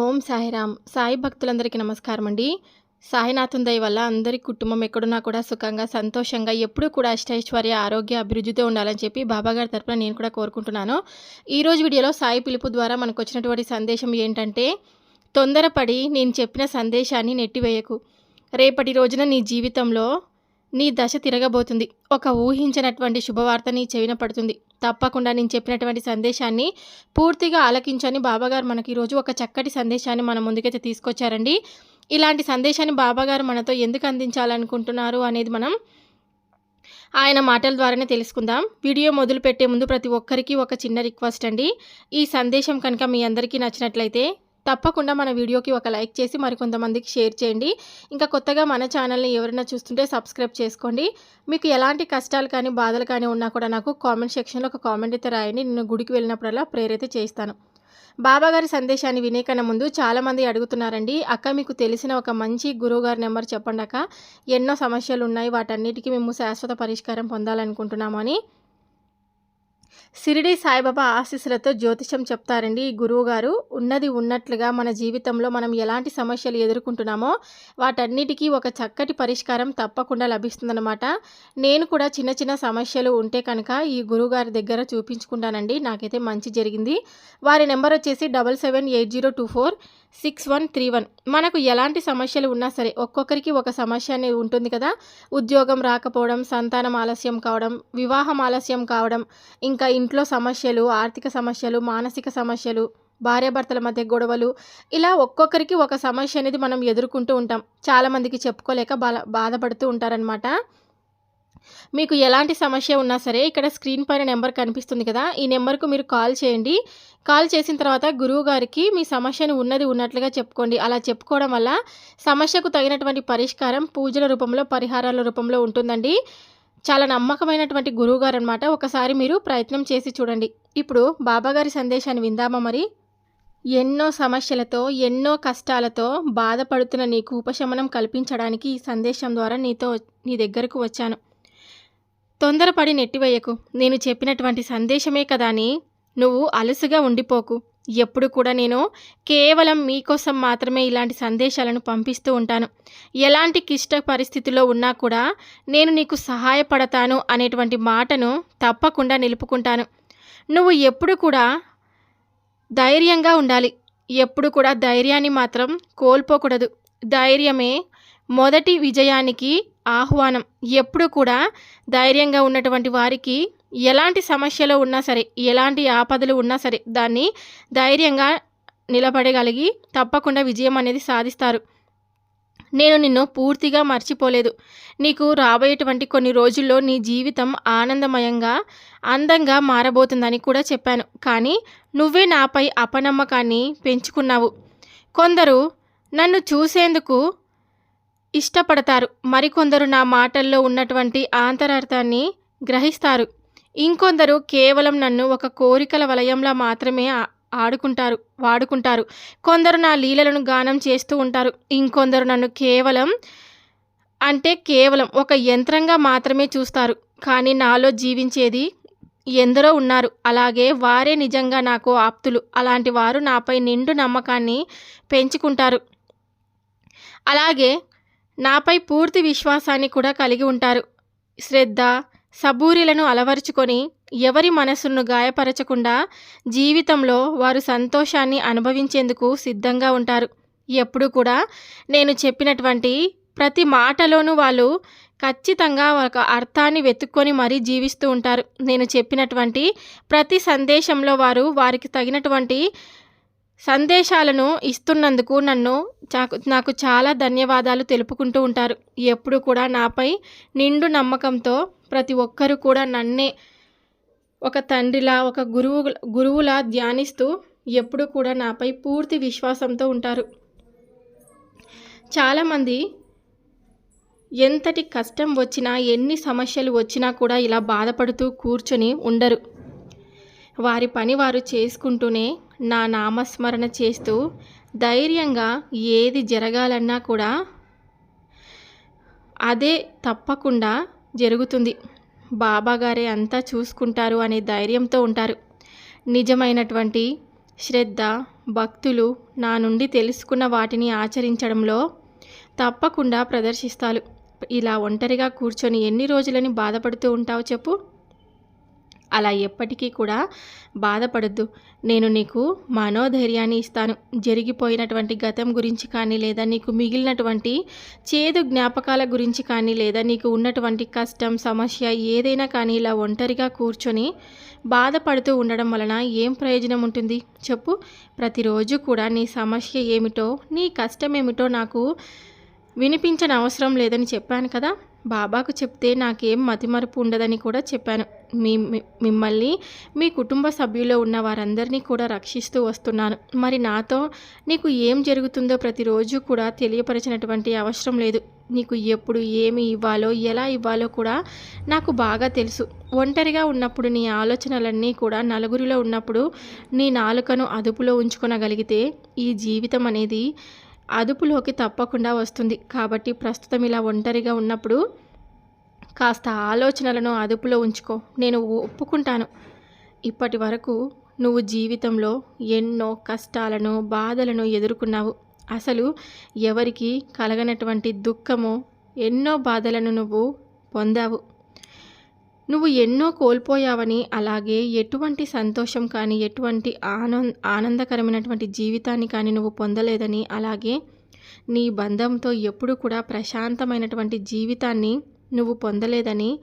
ఓం సాయిరామ్. సాయి భక్తులందరికీ నమస్కారం అండి సాయినాథం దయ వల్ల అందరి కుటుంబం ఎక్కడున్నా కూడా సుఖంగా సంతోషంగా ఎప్పుడూ కూడా అష్టైశ్వర్య ఆరోగ్య అభివృద్ధితో ఉండాలని చెప్పి బాబాగారి తరపున నేను కూడా కోరుకుంటున్నాను. ఈరోజు వీడియోలో సాయి పిలుపు ద్వారా మనకు వచ్చినటువంటి సందేశం ఏంటంటే తొందరపడి నేను చెప్పిన సందేశాన్ని నెట్టివేయకు. రేపటి రోజున నీ జీవితంలో నీ దశ తిరగబోతుంది. ఒక ఊహించినటువంటి శుభవార్త నీ చెవిన పడుతుంది. తప్పకుండా నేను చెప్పినటువంటి సందేశాన్ని పూర్తిగా ఆలకించని బాబాగారు మనకి ఈరోజు ఒక చక్కటి సందేశాన్ని మన ముందుకైతే తీసుకొచ్చారండి. ఇలాంటి సందేశాన్ని బాబాగారు మనతో ఎందుకు అందించాలనుకుంటున్నారు అనేది మనం ఆయన మాటల ద్వారానే తెలుసుకుందాం. వీడియో మొదలుపెట్టే ముందు ప్రతి ఒక్కరికి ఒక చిన్న రిక్వెస్ట్ అండి. ఈ సందేశం కనుక మీ అందరికీ నచ్చినట్లయితే తప్పకుండా మన వీడియోకి ఒక లైక్ చేసి మరికొంతమందికి షేర్ చేయండి. ఇంకా కొత్తగా మన ఛానల్ని ఎవరైనా చూస్తుంటే సబ్స్క్రైబ్ చేసుకోండి. మీకు ఎలాంటి కష్టాలు కానీ బాధలు కానీ ఉన్నా కూడా నాకు కామెంట్ సెక్షన్లో ఒక కామెంట్ అయితే రాయండి. నేను గుడికి వెళ్ళినప్పుడల్లా ప్రేరిత చేస్తాను బాబాగారి సందేశాన్ని వినే కన్నా ముందు చాలామంది అడుగుతున్నారండి అక్క మీకు తెలిసిన ఒక మంచి గురువుగారి నెంబర్ చెప్పండి అక్క ఎన్నో సమస్యలు ఉన్నాయి. వాటన్నిటికీ మేము శాశ్వత పరిష్కారం పొందాలనుకుంటున్నామని సిరిడి సాయిబాబా ఆశీస్సులతో జ్యోతిషం చెప్తారండి. ఈ గురువు గారు ఉన్నది ఉన్నట్లుగా మన జీవితంలో మనం ఎలాంటి సమస్యలు ఎదుర్కొంటున్నామో వాటన్నిటికీ ఒక చక్కటి పరిష్కారం తప్పకుండా లభిస్తుందన్నమాట. నేను కూడా చిన్న చిన్న సమస్యలు ఉంటే కనుక ఈ గురువు గారి దగ్గర చూపించుకుంటానండి. నాకైతే మంచి జరిగింది. వారి నెంబర్ వచ్చేసి double seven eight zero two four. Six one three one. మనకు ఎలాంటి సమస్యలు ఉన్నా సరే ఒక్కొక్కరికి ఒక సమస్య అనేది ఉంటుంది కదా. ఉద్యోగం రాకపోవడం సంతానం ఆలస్యం కావడం వివాహం ఆలస్యం కావడం ఇంకా ఇంట్లో సమస్యలు ఆర్థిక సమస్యలు మానసిక సమస్యలు భార్యాభర్తల మధ్య గొడవలు ఇలా ఒక్కొక్కరికి ఒక సమస్య అనేది మనం ఎదుర్కొంటూ ఉంటాం. చాలామందికి చెప్పుకోలేక బాధ బాధపడుతూ ఉంటారనమాట మీకు ఎలాంటి సమస్య ఉన్నా సరే ఇక్కడ స్క్రీన్ పైన నెంబర్ కనిపిస్తుంది కదా. ఈ నెంబర్కు మీరు కాల్ చేయండి. కాల్ చేసిన తర్వాత గురువు గారికి మీ సమస్యను ఉన్నది ఉన్నట్లుగా చెప్పుకోండి. అలా చెప్పుకోవడం వల్ల సమస్యకు తగినటువంటి పరిష్కారం పూజల రూపంలో పరిహారాల రూపంలో ఉంటుందండి. చాలా నమ్మకమైనటువంటి గురువు గారు అనమాట ఒకసారి మీరు ప్రయత్నం చేసి చూడండి. ఇప్పుడు బాబాగారి సందేశాన్ని విందామా మరి? ఎన్నో సమస్యలతో ఎన్నో కష్టాలతో బాధపడుతున్న నీకు ఉపశమనం కల్పించడానికి ఈ సందేశం ద్వారా నీతో నీ దగ్గరకు వచ్చాను. తొందరపడి నెట్టివేయకు. నేను చెప్పినటువంటి సందేశమే కదా అని నువ్వు అలసుగా ఉండిపోకు. ఎప్పుడు కూడా నేను కేవలం మీకోసం మాత్రమే ఇలాంటి సందేశాలను పంపిస్తూ ఉంటాను. ఎలాంటి క్లిష్ట పరిస్థితిలో ఉన్నా కూడా నేను నీకు సహాయపడతాను అనేటువంటి మాటను తప్పకుండా నిలుపుకుంటాను. నువ్వు ఎప్పుడు కూడా ధైర్యంగా ఉండాలి. ఎప్పుడు కూడా ధైర్యాన్ని మాత్రం కోల్పోకూడదు. ధైర్యమే మొదటి విజయానికి ఆహ్వానం. ఎప్పుడు కూడా ధైర్యంగా ఉన్నటువంటి వారికి ఎలాంటి సమస్యలు ఉన్నా సరే ఎలాంటి ఆపదలు ఉన్నా సరే దాన్ని ధైర్యంగా నిలబడగలిగి తప్పకుండా విజయం అనేది సాధిస్తారు. నేను నిన్ను పూర్తిగా మర్చిపోలేదు. నీకు రాబోయేటువంటి కొన్ని రోజుల్లో నీ జీవితం ఆనందమయంగా అందంగా మారబోతుందని కూడా చెప్పాను. కానీ నువ్వే నాపై అపనమ్మకాన్ని పెంచుకున్నావు. కొందరు నన్ను చూసేందుకు ఇష్టపడతారు. మరికొందరు నా మాటల్లో ఉన్నటువంటి ఆంతరార్థాన్ని గ్రహిస్తారు. ఇంకొందరు కేవలం నన్ను ఒక కోరికల వలయంలా మాత్రమే ఆడుకుంటారు వాడుకుంటారు. కొందరు నా లీలలను గానం చేస్తూ ఉంటారు. ఇంకొందరు నన్ను కేవలం అంటే కేవలం ఒక యంత్రంగా మాత్రమే చూస్తారు. కానీ నాలో జీవించేది ఎందరో ఉన్నారు. అలాగే వారే నిజంగా నాకు ఆప్తులు. అలాంటి వారు నాపై నిండు నమ్మకాన్ని పెంచుకుంటారు. అలాగే నాపై పూర్తి విశ్వాసాన్ని కూడా కలిగి ఉంటారు. శ్రద్ధ సబూరిలను అలవరుచుకొని ఎవరి మనసును గాయపరచకుండా జీవితంలో వారు సంతోషాన్ని అనుభవించేందుకు సిద్ధంగా ఉంటారు. ఎప్పుడు కూడా నేను చెప్పినటువంటి ప్రతి మాటలోనూ వాళ్ళు ఖచ్చితంగా ఒక అర్థాన్ని వెతుక్కొని మరీ జీవిస్తూ ఉంటారు. నేను చెప్పినటువంటి ప్రతి సందేశంలో వారు వారికి తగినటువంటి సందేశాలను ఇస్తున్నందుకు నన్ను నాకు చాలా ధన్యవాదాలు తెలుపుకుంటూ ఉంటారు. ఎప్పుడు కూడా నాపై నిండు నమ్మకంతో ప్రతి ఒక్కరూ కూడా నన్నే ఒక తండ్రిలా ఒక గురువు గురువులా ధ్యానిస్తూ ఎప్పుడు కూడా నాపై పూర్తి విశ్వాసంతో ఉంటారు. చాలామంది ఎంతటి కష్టం వచ్చినా ఎన్ని సమస్యలు వచ్చినా కూడా ఇలా బాధపడుతూ కూర్చొని ఉండరు. వారి పని వారు చేసుకుంటూనే నా నామస్మరణ చేస్తూ ధైర్యంగా ఏది జరగాలన్నా కూడా అదే తప్పకుండా జరుగుతుంది. బాబాగారే అంతా చూసుకుంటారు అనే ధైర్యంతో ఉంటారు. నిజమైనటువంటి శ్రద్ధ భక్తులు నా నుండి తెలుసుకున్న వాటిని ఆచరించడంలో తప్పకుండా ప్రదర్శిస్తారు. ఇలా ఒంటరిగా కూర్చొని ఎన్ని రోజులని బాధపడుతూ ఉంటావు చెప్పు. అలా ఎప్పటికీ కూడా బాధపడద్దు. నేను నీకు మనోధైర్యాన్ని ఇస్తాను. జరిగిపోయినటువంటి గతం గురించి కానీ లేదా నీకు మిగిలినటువంటి చేదు జ్ఞాపకాల గురించి కానీ లేదా నీకు ఉన్నటువంటి కష్టం సమస్య ఏదైనా కానీ ఇలా ఒంటరిగా కూర్చొని బాధపడుతూ ఉండడం వలన ఏం ప్రయోజనం ఉంటుంది? చెప్పు. ప్రతిరోజు కూడా నీ సమస్య ఏమిటో నీ కష్టం ఏమిటో నాకు వినిపించని అవసరం లేదని చెప్పాను కదా. బాబాకు చెప్తే నాకేం మతిమరుపు ఉండదని కూడా చెప్పాను. మీ మిమ్మల్ని మీ కుటుంబ సభ్యుల్లో ఉన్న వారందరినీ కూడా రక్షిస్తూ వస్తున్నాను. మరి నాతో నీకు ఏం జరుగుతుందో ప్రతిరోజు కూడా తెలియపరచినటువంటి అవసరం లేదు. నీకు ఎప్పుడు ఏమి ఇవ్వాలో ఎలా ఇవ్వాలో కూడా నాకు బాగా తెలుసు. ఒంటరిగా ఉన్నప్పుడు నీ ఆలోచనలన్నీ కూడా నలుగురిలో ఉన్నప్పుడు నీ నాలుకను అదుపులో ఉంచుకొనగలిగితే ఈ జీవితం అనేది అదుపులోకి తప్పకుండా వస్తుంది. కాబట్టి ప్రస్తుతం ఇలా ఒంటరిగా ఉన్నప్పుడు కాస్త ఆలోచనలను అదుపులో ఉంచుకో. నేను ఒప్పుకుంటాను. ఇప్పటి వరకు నువ్వు జీవితంలో ఎన్నో కష్టాలను బాధలను ఎదుర్కొన్నావు. అసలు ఎవరికి కలగనటువంటి దుఃఖము ఎన్నో బాధలను నువ్వు పొందావు. నువ్వు ఎన్నో కోల్పోయావని అలాగే ఎటువంటి సంతోషం కానీ ఎటువంటి ఆనంద ఆనందకరమైనటువంటి జీవితాన్ని కానీ నువ్వు పొందలేదని అలాగే నీ బంధంతో ఎప్పుడు కూడా ప్రశాంతమైనటువంటి జీవితాన్ని నువ్వు పొందలేదని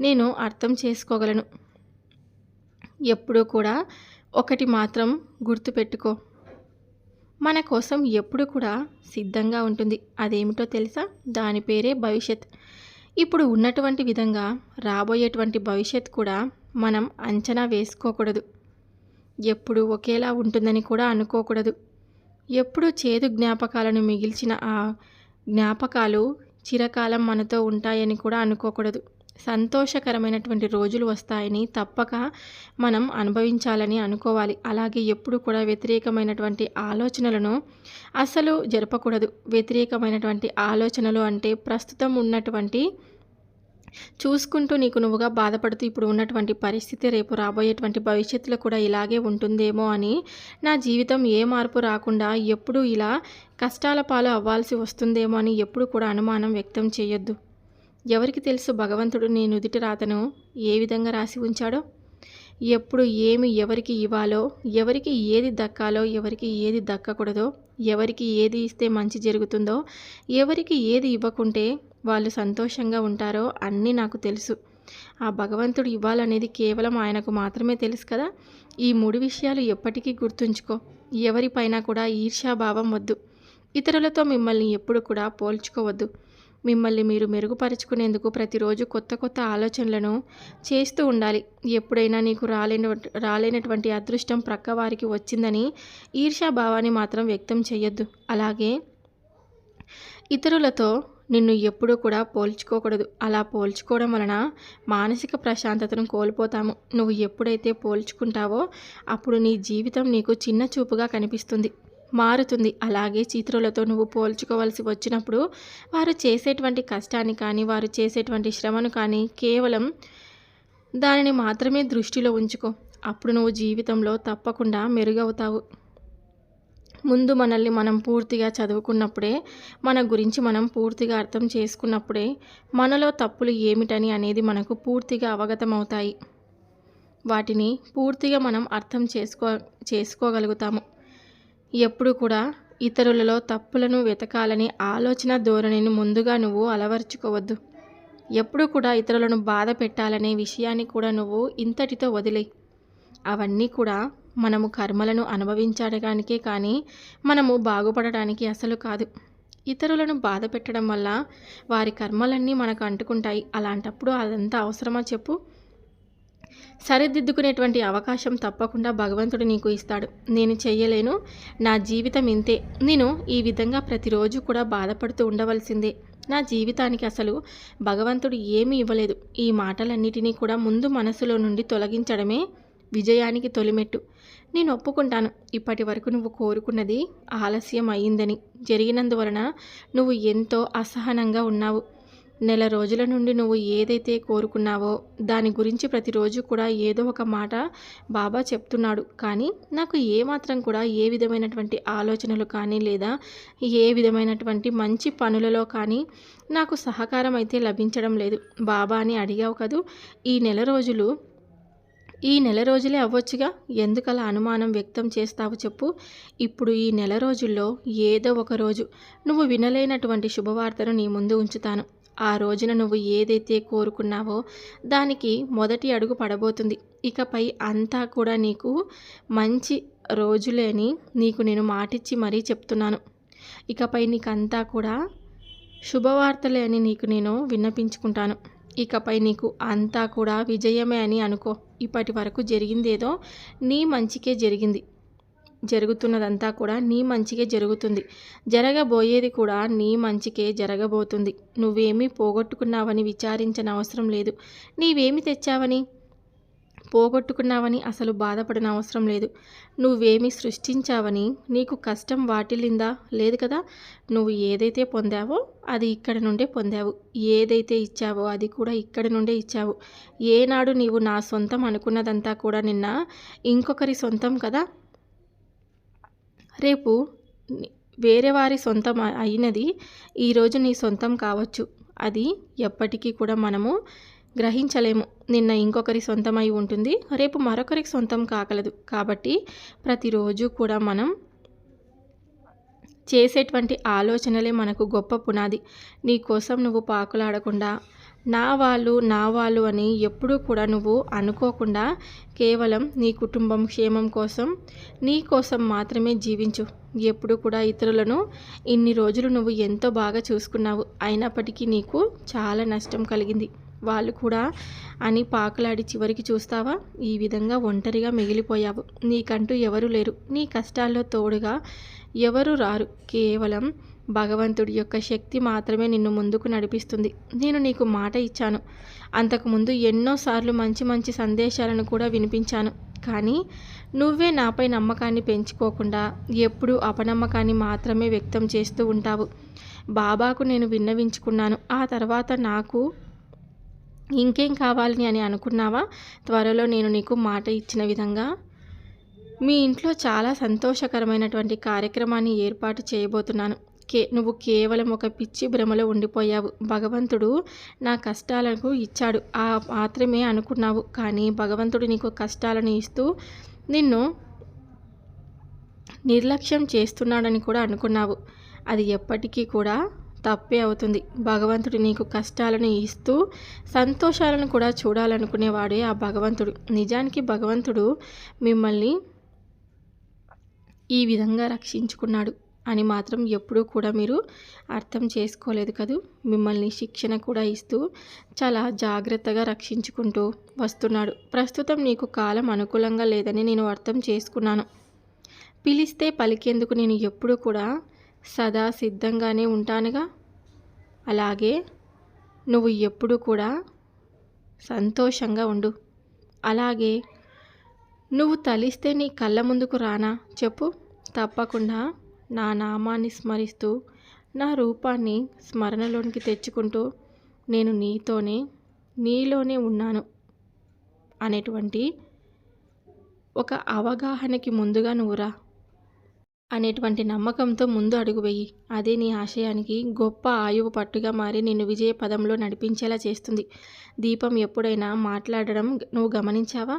నేను అర్థం చేసుకోగలను. ఎప్పుడూ కూడా ఒకటి మాత్రం గుర్తుపెట్టుకో. మన కోసం ఎప్పుడు కూడా సిద్ధంగా ఉంటుంది. అదేమిటో తెలుసా? దాని పేరే భవిష్యత్. ఇప్పుడు ఉన్నటువంటి విధంగా రాబోయేటువంటి భవిష్యత్ కూడా మనం అంచనా వేసుకోకూడదు. ఎప్పుడు ఒకేలా ఉంటుందని కూడా అనుకోకూడదు. ఎప్పుడు చేదు జ్ఞాపకాలను మిగిల్చిన ఆ జ్ఞాపకాలు చిరకాలం మనతో ఉంటాయని కూడా అనుకోకూడదు. సంతోషకరమైనటువంటి రోజులు వస్తాయని తప్పక మనం అనుభవించాలని అనుకోవాలి. అలాగే ఎప్పుడు కూడా వ్యతిరేకమైనటువంటి ఆలోచనలను అసలు జరపకూడదు. వ్యతిరేకమైనటువంటి ఆలోచనలు అంటే ప్రస్తుతం ఉన్నటువంటి చూసుకుంటూ నీకు నువ్వుగా బాధపడుతూ ఇప్పుడు ఉన్నటువంటి పరిస్థితి రేపు రాబోయేటువంటి భవిష్యత్తులో కూడా ఇలాగే ఉంటుందేమో అని నా జీవితం ఏ మార్పు రాకుండా ఎప్పుడూ ఇలా కష్టాల పాలు అవ్వాల్సి వస్తుందేమో అని ఎప్పుడు కూడా అనుమానం వ్యక్తం చేయొద్దు. ఎవరికి తెలుసు భగవంతుడు నీ నుదిటి రాతను ఏ విధంగా రాసి ఉంచాడో? ఎప్పుడు ఏమి ఎవరికి ఇవ్వాలో ఎవరికి ఏది దక్కాలో ఎవరికి ఏది దక్కకూడదో ఎవరికి ఏది ఇస్తే మంచి జరుగుతుందో ఎవరికి ఏది ఇవ్వకుంటే వాళ్ళు సంతోషంగా ఉంటారో అన్నీ నాకు తెలుసు. ఆ భగవంతుడు ఇవ్వాలనేది కేవలం ఆయనకు మాత్రమే తెలుసు కదా? ఈ మూడు విషయాలు ఎప్పటికీ గుర్తుంచుకో. ఎవరిపైన కూడా ఈర్ష్యాభావం వద్దు. ఇతరులతో మిమ్మల్ని ఎప్పుడు కూడా పోల్చుకోవద్దు. మిమ్మల్ని మీరు మెరుగుపరుచుకునేందుకు ప్రతిరోజు కొత్త కొత్త ఆలోచనలను చేస్తూ ఉండాలి. ఎప్పుడైనా నీకు రాలేన రాలేనటువంటి అదృష్టం ప్రక్కవారికి వచ్చిందని ఈర్ష్యాభావాన్ని మాత్రం వ్యక్తం చేయొద్దు అలాగే ఇతరులతో నిన్ను ఎప్పుడూ కూడా పోల్చుకోకూడదు. అలా పోల్చుకోవడం వలన మానసిక ప్రశాంతతను కోల్పోతాము. నువ్వు ఎప్పుడైతే పోల్చుకుంటావో అప్పుడు నీ జీవితం నీకు చిన్న చూపుగా కనిపిస్తుంది. మారుతుంది. అలాగే చిత్రులతో నువ్వు పోల్చుకోవాల్సి వచ్చినప్పుడు వారు చేసేటువంటి కష్టాన్ని కానీ వారు చేసేటువంటి శ్రమను కానీ కేవలం దానిని మాత్రమే దృష్టిలో ఉంచుకో. అప్పుడు నువ్వు జీవితంలో తప్పకుండా మెరుగవుతావు. ముందు మనల్ని మనం పూర్తిగా చదువుకున్నప్పుడే మన గురించి మనం పూర్తిగా అర్థం చేసుకున్నప్పుడే మనలో తప్పులు ఏమిటని అనేది మనకు పూర్తిగా అవగతమవుతాయి. వాటిని పూర్తిగా మనం అర్థం చేసుకో చేసుకోగలుగుతాము. ఎప్పుడు కూడా ఇతరులలో తప్పులను వెతకాలని ఆలోచన ధోరణిని ముందుగా నువ్వు అలవర్చుకోవద్దు. ఎప్పుడు కూడా ఇతరులను బాధ పెట్టాలనే విషయాన్ని కూడా నువ్వు ఇంతటితో వదిలే అవన్నీ కూడా మనము కర్మలను అనుభవించడానికే కానీ మనము బాగుపడటానికి అసలు కాదు. ఇతరులను బాధ పెట్టడం వల్ల వారి కర్మలన్నీ మనకు అంటుకుంటాయి. అలాంటప్పుడు అదంతా అవసరమా చెప్పు? సరిదిద్దుకునేటువంటి అవకాశం తప్పకుండా భగవంతుడు నీకు ఇస్తాడు. నేను చెయ్యలేను. నా జీవితం ఇంతే. నేను ఈ విధంగా ప్రతిరోజు కూడా బాధపడుతూ ఉండవలసిందే. నా జీవితానికి అసలు భగవంతుడు ఏమీ ఇవ్వలేదు. ఈ మాటలన్నిటినీ కూడా ముందు మనసులో నుండి తొలగించడమే విజయానికి తొలిమెట్టు. నేను ఒప్పుకుంటాను. ఇప్పటి వరకు నువ్వు కోరుకున్నది ఆలస్యం అయ్యిందని. జరిగినందువలన నువ్వు ఎంతో అసహనంగా ఉన్నావు. నెల రోజుల నుండి నువ్వు ఏదైతే కోరుకున్నావో దాని గురించి ప్రతిరోజు కూడా ఏదో ఒక మాట బాబా చెప్తున్నాడు. కానీ నాకు ఏమాత్రం కూడా ఏ విధమైనటువంటి ఆలోచనలు కానీ లేదా ఏ విధమైనటువంటి మంచి పనులలో కానీ నాకు సహకారం అయితే లభించడం లేదు. బాబా అని అడిగావు కదూ? ఈ నెల రోజులు ఈ నెల రోజులే అవ్వచ్చుగా? ఎందుకలా అనుమానం వ్యక్తం చేస్తావు చెప్పు. ఇప్పుడు ఈ నెల రోజుల్లో ఏదో ఒక రోజు నువ్వు వినలేనటువంటి శుభవార్తను నీ ముందు ఉంచుతాను. ఆ రోజున నువ్వు ఏదైతే కోరుకున్నావో దానికి మొదటి అడుగు పడబోతుంది. ఇకపై అంతా కూడా నీకు మంచి రోజులేని నీకు నేను మాటిచ్చి మరీ చెప్తున్నాను. ఇకపై నీకంతా కూడా శుభవార్తలే అని నీకు నేను విన్నపించుకుంటాను. ఇకపై నీకు అంతా కూడా విజయమే అని అనుకో. ఇప్పటి వరకు జరిగిందేదో నీ మంచికే జరిగింది. జరుగుతున్నదంతా కూడా నీ మంచికే జరుగుతుంది. జరగబోయేది కూడా నీ మంచికే జరగబోతుంది. నువ్వేమీ పోగొట్టుకున్నావని విచారించని అవసరం లేదు. నీవేమి తెచ్చావని? పోగొట్టుకున్నావని అసలు బాధపడిన అవసరం లేదు. నువ్వేమి సృష్టించావని నీకు కష్టం వాటిల్లిందా? లేదు కదా. నువ్వు ఏదైతే పొందావో అది ఇక్కడ నుండే పొందావు. ఏదైతే ఇచ్చావో అది కూడా ఇక్కడ నుండే ఇచ్చావు. ఏనాడు నీవు నా సొంతం అనుకున్నదంతా కూడా నిన్న ఇంకొకరి సొంతం కదా. రేపు వేరే వారి సొంతం అయినది ఈరోజు నీ సొంతం కావచ్చు. అది ఎప్పటికీ కూడా మనము గ్రహించలేము. నిన్న ఇంకొకరి సొంతమై ఉంటుంది. రేపు మరొకరికి సొంతం కాగలదు. కాబట్టి ప్రతిరోజు కూడా మనం చేసేటువంటి ఆలోచనలే మనకు గొప్ప పునాది. నీ కోసం నువ్వు పాకులాడకుండా నా వాళ్ళు నా వాళ్ళు అని ఎప్పుడూ కూడా నువ్వు అనుకోకుండా కేవలం నీ కుటుంబం క్షేమం కోసం నీ కోసం మాత్రమే జీవించు. ఎప్పుడు కూడా ఇతరులను ఇన్ని రోజులు నువ్వు ఎంతో బాగా చూసుకున్నావు. అయినప్పటికీ నీకు చాలా నష్టం కలిగింది. వాళ్ళు కూడా అని పాకలాడి చివరికి చూస్తావా? ఈ విధంగా ఒంటరిగా మిగిలిపోయావు. నీకంటూ ఎవరు లేరు. నీ కష్టాల్లో తోడుగా ఎవరు రారు. కేవలం భగవంతుడి యొక్క శక్తి మాత్రమే నిన్ను ముందుకు నడిపిస్తుంది. నేను నీకు మాట ఇచ్చాను. అంతకుముందు ఎన్నోసార్లు మంచి మంచి సందేశాలను కూడా వినిపించాను. కానీ నువ్వే నాపై నమ్మకాన్ని పెంచుకోకుండా ఎప్పుడూ అపనమ్మకాన్ని మాత్రమే వ్యక్తం చేస్తూ ఉంటావు. బాబాకు నేను విన్నవించుకున్నాను. ఆ తర్వాత నాకు ఇంకేం కావాలని అని అనుకున్నావా? త్వరలో నేను నీకు మాట ఇచ్చిన విధంగా. మీ ఇంట్లో చాలా సంతోషకరమైనటువంటి కార్యక్రమాన్ని ఏర్పాటు చేయబోతున్నాను. కే నువ్వు కేవలం ఒక పిచ్చి భ్రమలో ఉండిపోయావు. భగవంతుడు నా కష్టాలకు ఇచ్చాడు. ఆ మాత్రమే అనుకున్నావు. కానీ భగవంతుడు నీకు కష్టాలను ఇస్తూ నిన్ను నిర్లక్ష్యం చేస్తున్నాడని కూడా అనుకున్నావు. అది ఎప్పటికీ కూడా తప్పే అవుతుంది. భగవంతుడు నీకు కష్టాలను ఇస్తూ సంతోషాలను కూడా చూడాలనుకునేవాడే ఆ భగవంతుడు. నిజానికి భగవంతుడు మిమ్మల్ని ఈ విధంగా రక్షించుకున్నాడు అని మాత్రం ఎప్పుడూ కూడా మీరు అర్థం చేసుకోలేదు కదూ? మిమ్మల్ని శిక్షణ కూడా ఇస్తూ చాలా జాగ్రత్తగా రక్షించుకుంటూ వస్తున్నాడు. ప్రస్తుతం నీకు కాలం అనుకూలంగా లేదని నేను అర్థం చేసుకున్నాను. పిలిస్తే పలికేందుకు నేను ఎప్పుడూ కూడా సదా సిద్ధంగానే ఉంటానుగా? అలాగే నువ్వు ఎప్పుడు కూడా సంతోషంగా ఉండు. అలాగే నువ్వు తలిస్తే నీ కళ్ళ ముందుకు రానా? చెప్పు. తప్పకుండా నా నామాన్ని స్మరిస్తూ నా రూపాన్ని స్మరణలోనికి తెచ్చుకుంటూ నేను నీతోనే నీలోనే ఉన్నాను అనేటువంటి ఒక అవగాహనకి ముందుగా నువ్వు రా. అనేటువంటి నమ్మకంతో ముందు అడుగు వెయ్యి అదే నీ ఆశయానికి గొప్ప ఆయువు పట్టుగా మారి నిన్ను విజయ పదంలో నడిపించేలా చేస్తుంది. దీపం ఎప్పుడైనా మాట్లాడడం నువ్వు గమనించావా?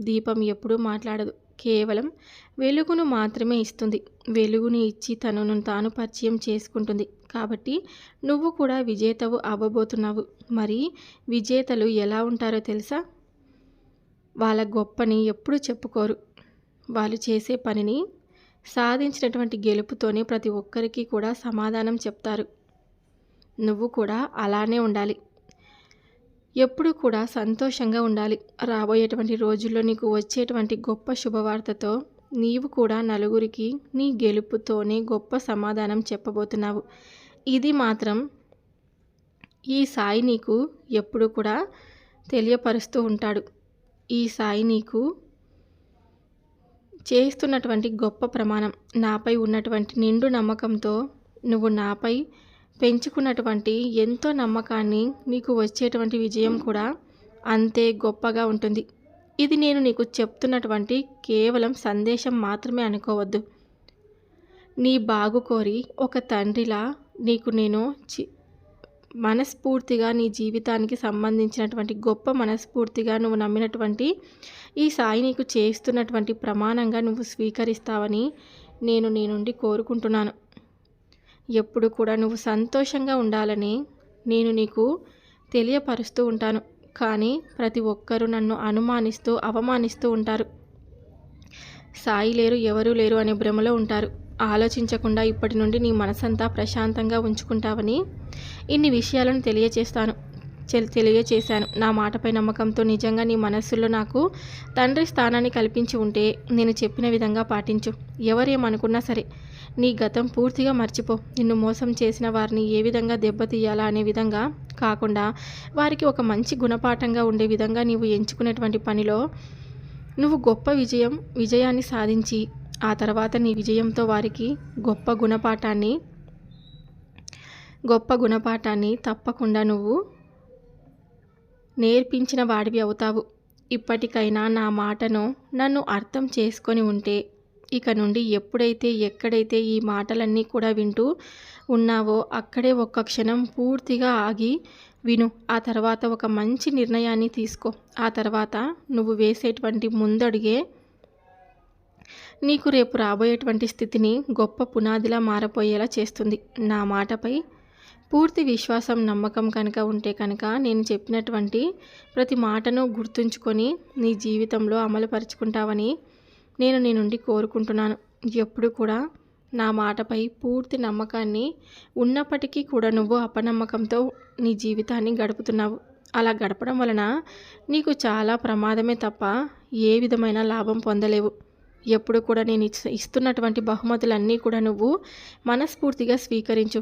దీపం ఎప్పుడూ మాట్లాడదు. కేవలం వెలుగును మాత్రమే ఇస్తుంది. వెలుగుని ఇచ్చి తనను తాను పరిచయం చేసుకుంటుంది. కాబట్టి నువ్వు కూడా విజేతవు అవ్వబోతున్నావు. మరి విజేతలు ఎలా ఉంటారో తెలుసా? వాళ్ళ గొప్పని ఎప్పుడు చెప్పుకోరు. వాళ్ళు చేసే పనిని సాధించినటువంటి గెలుపుతోనే ప్రతి ఒక్కరికి కూడా సమాధానం చెప్తారు. నువ్వు కూడా అలానే ఉండాలి. ఎప్పుడు కూడా సంతోషంగా ఉండాలి. రాబోయేటువంటి రోజుల్లో నీకు వచ్చేటువంటి గొప్ప శుభవార్తతో నీవు కూడా నలుగురికి నీ గెలుపుతోనే గొప్ప సమాధానం చెప్పబోతున్నావు. ఇది మాత్రం ఈ సాయి నీకు ఎప్పుడు కూడా తెలియపరుస్తూ ఉంటాడు. ఈ సాయి నీకు చేస్తున్నటువంటి గొప్ప ప్రమాణం. నాపై ఉన్నటువంటి నిండు నమ్మకంతో నువ్వు నాపై పెంచుకున్నటువంటి ఎంతో నమ్మకాన్ని నీకు వచ్చేటువంటి విజయం కూడా అంతే గొప్పగా ఉంటుంది. ఇది నేను నీకు చెప్తున్నటువంటి కేవలం సందేశం మాత్రమే అనుకోవద్దు. నీ బాగు కోరి ఒక తండ్రిలా నీకు నేను చి మనస్ఫూర్తిగా నీ జీవితానికి సంబంధించినటువంటి గొప్ప మనస్ఫూర్తిగా నువ్వు నమ్మినటువంటి ఈ సాయి నీకు చేస్తున్నటువంటి ప్రమాణంగా నువ్వు స్వీకరిస్తావని నేను నీ నుండి కోరుకుంటున్నాను. ఎప్పుడు కూడా నువ్వు సంతోషంగా ఉండాలని నేను నీకు తెలియపరుస్తూ ఉంటాను. కానీ ప్రతి ఒక్కరూ నన్ను అనుమానిస్తూ అవమానిస్తూ ఉంటారు. సాయి లేరు ఎవరూ లేరు అనే భ్రమలో ఉంటారు. ఆలోచించకుండా ఇప్పటి నుండి నీ మనసంతా ప్రశాంతంగా ఉంచుకుంటావని ఇన్ని విషయాలను తెలియచేస్తాను. తెలియచేశాను. నా మాటపై నమ్మకంతో నిజంగా నీ మనస్సులో నాకు తండ్రి స్థానాన్ని కల్పించి ఉంటే నేను చెప్పిన విధంగా పాటించు. ఎవరేమనుకున్నా సరే నీ గతం పూర్తిగా మర్చిపో. నిన్ను మోసం చేసిన వారిని ఏ విధంగా దెబ్బతీయాలా అనే విధంగా కాకుండా వారికి ఒక మంచి గుణపాఠంగా ఉండే విధంగా నీవు ఎంచుకునేటువంటి పనిలో నువ్వు గొప్ప విజయం విజయాన్ని సాధించి ఆ తర్వాత నీ విజయంతో వారికి గొప్ప గుణపాఠాన్ని గొప్ప గుణపాఠాన్ని తప్పకుండా నువ్వు నేర్పించిన వాడివి అవుతావు. ఇప్పటికైనా నా మాటను నన్ను అర్థం చేసుకొని ఉంటే ఇక నుండి ఎప్పుడైతే ఎక్కడైతే ఈ మాటలన్నీ కూడా వింటూ ఉన్నావో అక్కడే ఒక్క క్షణం పూర్తిగా ఆగి విను. ఆ తర్వాత ఒక మంచి నిర్ణయాన్ని తీసుకో. ఆ తర్వాత నువ్వు వేసేటువంటి ముందడిగే నీకు రేపు రాబోయేటువంటి స్థితిని గొప్ప పునాదిలా మారపోయేలా చేస్తుంది. నా మాటపై పూర్తి విశ్వాసం నమ్మకం కనుక ఉంటే కనుక నేను చెప్పినటువంటి ప్రతి మాటను గుర్తుంచుకొని నీ జీవితంలో అమలుపరుచుకుంటావని నేను నీ నుండి కోరుకుంటున్నాను. ఎప్పుడు కూడా నా మాటపై పూర్తి నమ్మకాన్ని ఉన్నప్పటికీ కూడా నువ్వు అపనమ్మకంతో నీ జీవితాన్ని గడుపుతున్నావు. అలా గడపడం వలన నీకు చాలా ప్రమాదమే తప్ప ఏ విధమైన లాభం పొందలేవు. ఎప్పుడు కూడా నేను ఇస్తున్నటువంటి బహుమతులన్నీ కూడా నువ్వు మనస్ఫూర్తిగా స్వీకరించు.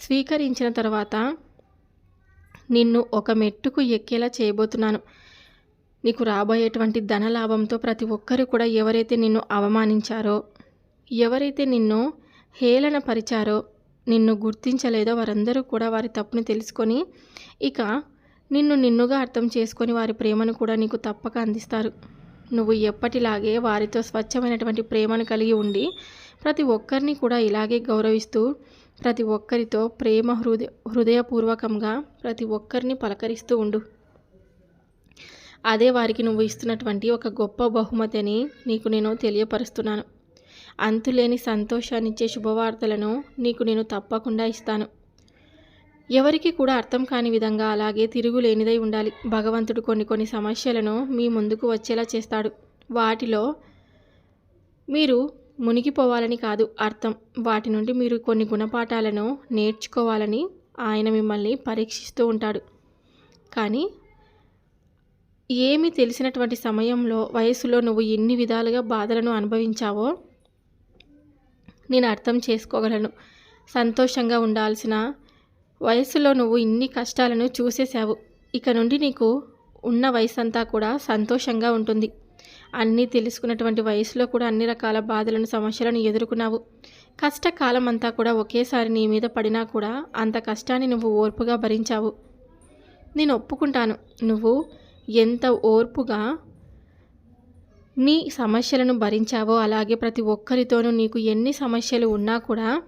స్వీకరించిన తర్వాత నిన్ను ఒక మెట్టుకు ఎక్కేలా చేయబోతున్నాను. నీకు రాబోయేటువంటి ధన లాభంతో ప్రతి ఒక్కరు కూడా ఎవరైతే నిన్ను అవమానించారో ఎవరైతే నిన్ను హేళన పరిచారో నిన్ను గుర్తించలేదో వారందరూ కూడా వారి తప్పును తెలుసుకొని ఇక నిన్ను నిన్నుగా అర్థం చేసుకొని వారి ప్రేమను కూడా నీకు తప్పక అందిస్తారు. నువ్వు ఎప్పటిలాగే వారితో స్వచ్ఛమైనటువంటి ప్రేమను కలిగి ఉండి ప్రతి ఒక్కరిని కూడా ఇలాగే గౌరవిస్తూ ప్రతి ఒక్కరితో ప్రేమ హృదయ హృదయపూర్వకంగా ప్రతి ఒక్కరిని పలకరిస్తూ ఉండు. అదే వారికి నువ్వు ఇస్తున్నటువంటి ఒక గొప్ప బహుమతి అని నీకు నేను తెలియపరుస్తున్నాను. అంతులేని సంతోషాన్నిచ్చే శుభవార్తలను నీకు నేను తప్పకుండా ఇస్తాను. ఎవరికి కూడా అర్థం కాని విధంగా అలాగే తిరుగులేనిదై ఉండాలి. భగవంతుడు కొన్ని కొన్ని సమస్యలను మీ ముందుకు వచ్చేలా చేస్తాడు. వాటిలో మీరు మునిగిపోవాలని కాదు అర్థం. వాటి నుండి మీరు కొన్ని గుణపాఠాలను నేర్చుకోవాలని ఆయన మిమ్మల్ని పరీక్షిస్తూ ఉంటాడు. కానీ ఏమి తెలిసినటువంటి సమయంలో వయసులో నువ్వు ఎన్ని విధాలుగా బాధలను అనుభవించావో నేను అర్థం చేసుకోగలను. సంతోషంగా ఉండాల్సిన వయసులో నువ్వు ఇన్ని కష్టాలను చూసేశావు. ఇక నుండి నీకు ఉన్న వయసు అంతా కూడా సంతోషంగా ఉంటుంది. అన్నీ తెలుసుకున్నటువంటి వయసులో కూడా అన్ని రకాల బాధలను సమస్యలను ఎదుర్కొన్నావు. కష్టకాలం అంతా కూడా ఒకేసారి నీ మీద పడినా కూడా అంత కష్టాన్ని నువ్వు ఓర్పుగా భరించావు. నేను ఒప్పుకుంటాను. నువ్వు ఎంత ఓర్పుగా నీ సమస్యలను భరించావో అలాగే ప్రతి ఒక్కరితోనూ నీకు ఎన్ని సమస్యలు ఉన్నా కూడా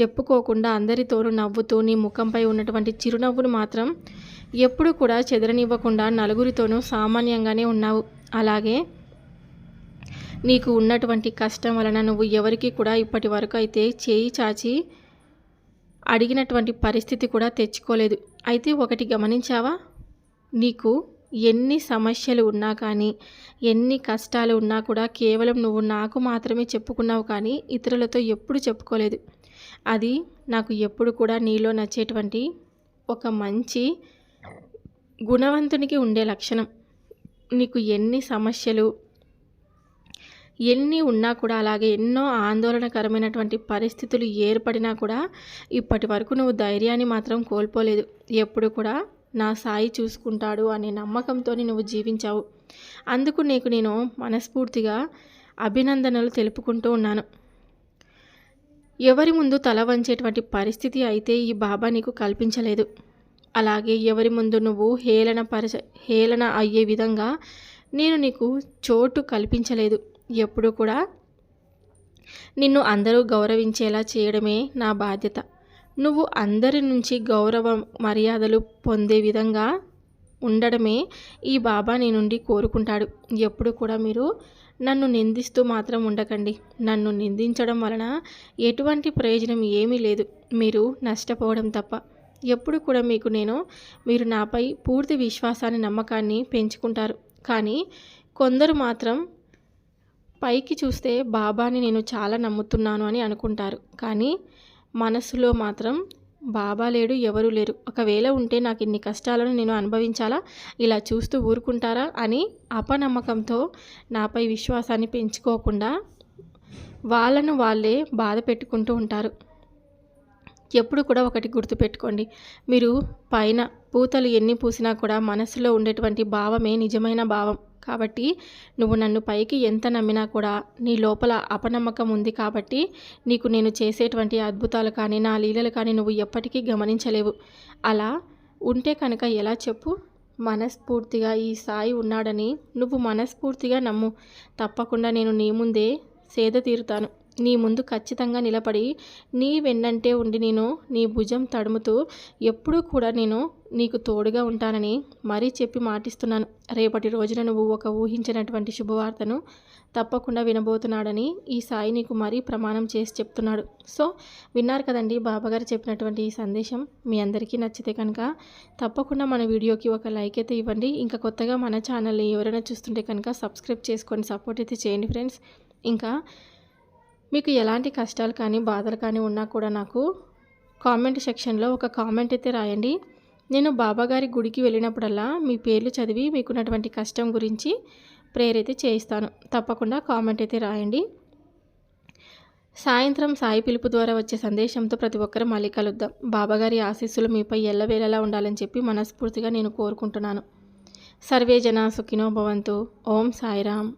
చెప్పుకోకుండా అందరితోనూ నవ్వుతూ నీ ముఖంపై ఉన్నటువంటి చిరునవ్వును మాత్రం ఎప్పుడు కూడా చెదరనివ్వకుండా నలుగురితోనూ సామాన్యంగానే ఉన్నావు. అలాగే నీకు ఉన్నటువంటి కష్టం వలన నువ్వు ఎవరికి కూడా ఇప్పటి వరకు అయితే చేయి చాచి అడిగినటువంటి పరిస్థితి కూడా తెచ్చుకోలేదు. అయితే ఒకటి గమనించావా? నీకు ఎన్ని సమస్యలు ఉన్నా కానీ ఎన్ని కష్టాలు ఉన్నా కూడా కేవలం నువ్వు నాకు మాత్రమే చెప్పుకున్నావు కానీ ఇతరులతో ఎప్పుడు చెప్పుకోలేదు. అది నాకు ఎప్పుడు కూడా నీలో నచ్చేటువంటి ఒక మంచి గుణవంతునికి ఉండే లక్షణం. నీకు ఎన్ని సమస్యలు ఎన్ని ఉన్నా కూడా అలాగే ఎన్నో ఆందోళనకరమైనటువంటి పరిస్థితులు ఏర్పడినా కూడా ఇప్పటి వరకు నువ్వు ధైర్యాన్ని మాత్రం కోల్పోలేదు. ఎప్పుడు కూడా నా సాయి చూసుకుంటాడు అనే నమ్మకంతో నువ్వు జీవించావు. అందుకు నీకు నేను మనస్ఫూర్తిగా అభినందనలు తెలుపుకుంటూ ఉన్నాను. ఎవరి ముందు తల వంచేటువంటి పరిస్థితి అయితే ఈ బాబా నీకు కల్పించలేదు. అలాగే ఎవరి ముందు నువ్వు హేళన పరచ హేళన అయ్యే విధంగా నేను నీకు చోటు కల్పించలేదు. ఎప్పుడు కూడా నిన్ను అందరూ గౌరవించేలా చేయడమే నా బాధ్యత. నువ్వు అందరి నుంచి గౌరవ మర్యాదలు పొందే విధంగా ఉండడమే ఈ బాబా నీ నుండి కోరుకుంటాడు. ఎప్పుడు కూడా మీరు నన్ను నిందిస్తూ మాత్రం ఉండకండి. నన్ను నిందించడం వలన ఎటువంటి ప్రయోజనం ఏమీ లేదు. మీరు నష్టపోవడం తప్ప. ఎప్పుడు కూడా మీకు నేను మీరు నాపై పూర్తి విశ్వాసాన్ని నమ్మకాన్ని పెంచుకుంటారు. కానీ కొందరు మాత్రం పైకి చూస్తే బాబాని నేను చాలా నమ్ముతున్నాను అని అనుకుంటారు. కానీ మనసులో మాత్రం బాబా లేడు ఎవరు లేరు. ఒకవేళ ఉంటే నాకు ఇన్ని కష్టాలను నేను అనుభవించాలా? ఇలా చూస్తూ ఊరుకుంటారా? అని అపనమ్మకంతో నాపై విశ్వాసాన్ని పెంచుకోకుండా వాళ్ళను వాళ్ళే బాధ పెట్టుకుంటూ ఉంటారు. ఎప్పుడు కూడా ఒకటి గుర్తుపెట్టుకోండి మీరు పైన పూతలు ఎన్ని పూసినా కూడా మనసులో ఉండేటువంటి భావమే నిజమైన భావం. కాబట్టి నువ్వు నన్ను పైకి ఎంత నమ్మినా కూడా నీ లోపల అపనమ్మకం ఉంది కాబట్టి నీకు నేను చేసేటువంటి అద్భుతాలు కానీ నా లీలలు కానీ నువ్వు ఎప్పటికీ గమనించలేవు. అలా ఉంటే కనుక ఎలా చెప్పు? మనస్ఫూర్తిగా ఈ సాయి ఉన్నాడని నువ్వు మనస్ఫూర్తిగా నమ్ము. తప్పకుండా నేను నీ ముందే సేద తీరుతాను. నీ ముందు ఖచ్చితంగా నిలబడి నీ వెన్నంటే ఉండి నేను నీ భుజం తడుముతూ ఎప్పుడూ కూడా నేను నీకు తోడుగా ఉంటానని మరీ చెప్పి మాటిస్తున్నాను. రేపటి రోజున నువ్వు ఒక ఊహించినటువంటి శుభవార్తను తప్పకుండా వినబోతున్నాడని ఈ సాయి నీకు మరీ ప్రమాణం చేసి చెప్తున్నాడు. సో విన్నారు కదండి బాబాగారు చెప్పినటువంటి ఈ సందేశం. మీ అందరికీ నచ్చితే కనుక తప్పకుండా మన వీడియోకి ఒక లైక్ అయితే ఇవ్వండి. ఇంకా కొత్తగా మన ఛానల్ని ఎవరైనా చూస్తుంటే కనుక సబ్స్క్రైబ్ చేసుకొని సపోర్ట్ అయితే చేయండి ఫ్రెండ్స్. ఇంకా మీకు ఎలాంటి కష్టాలు కానీ బాధలు కానీ ఉన్నా కూడా నాకు కామెంట్ సెక్షన్లో ఒక కామెంట్ అయితే రాయండి. నేను బాబాగారి గుడికి వెళ్ళినప్పుడల్లా మీ పేర్లు చదివి మీకున్నటువంటి కష్టం గురించి ప్రేయర్ అయితే చేయిస్తాను. తప్పకుండా కామెంట్ అయితే రాయండి. సాయంత్రం సాయి పిలుపు ద్వారా వచ్చే సందేశంతో ప్రతి ఒక్కరు మళ్ళీ కలుద్దాం. బాబాగారి ఆశీస్సులు మీపై ఎల్లవేళలా ఉండాలని చెప్పి మనస్ఫూర్తిగా నేను కోరుకుంటున్నాను. సర్వే జన సుఖినో భవంతు. ఓం సాయిరామ్.